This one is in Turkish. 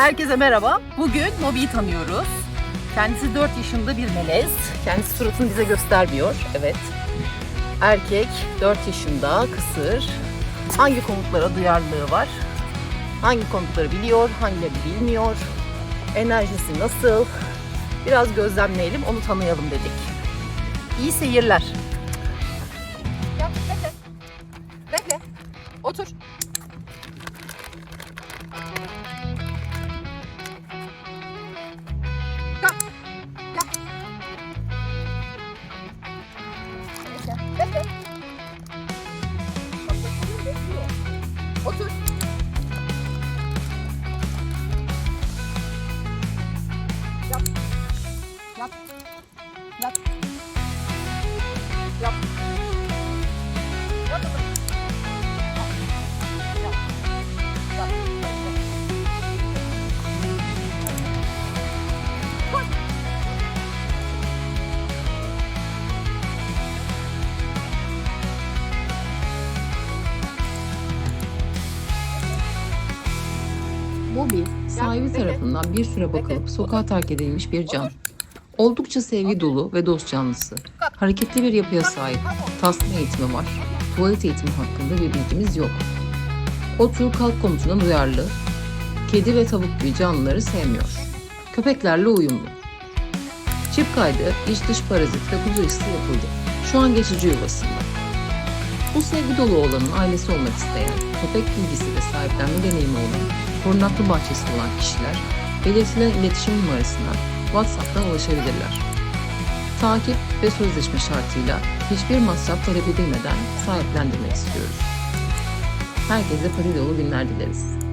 Herkese merhaba. Bugün Mobi'yi tanıyoruz. Kendisi 4 yaşında bir melez. Kendisi suratını bize göstermiyor. Evet. Erkek, 4 yaşında, kısır. Hangi komutlara duyarlılığı var? Hangi komutları biliyor, hangilerini bilmiyor? Enerjisi nasıl? Biraz gözlemleyelim, onu tanıyalım dedik. İyi seyirler. Bekle. Bekle. Otur. Yap. Yap. Yap. Yap. Bobby, sahibi tarafından bir süre bakılıp sokağa terk edilmiş bir can. Oldukça sevgi dolu ve dost canlısı. Hareketli bir yapıya sahip. Tasma eğitimi var. Tuvalet eğitimi hakkında bir bilgimiz yok. Otur kalk komutuna duyarlı. Kedi ve tavuk gibi canlıları sevmiyor. Köpeklerle uyumlu. Çip kaydı, iç dış parazit ve kuzu ısı yapıldı. Şu an geçici yuvasında. Bu sevgi dolu olanın ailesi olmak isteyen, köpek bilgisi ve sahiplenme deneyimi olan, korunaklı bahçesi olan kişiler belirtilen iletişim numarasına WhatsApp'tan ulaşabilirler. Takip ve sözleşme şartıyla hiçbir masraf talep edilmeden sahiplendirmek istiyoruz. Herkese parıl dolu günler dileriz.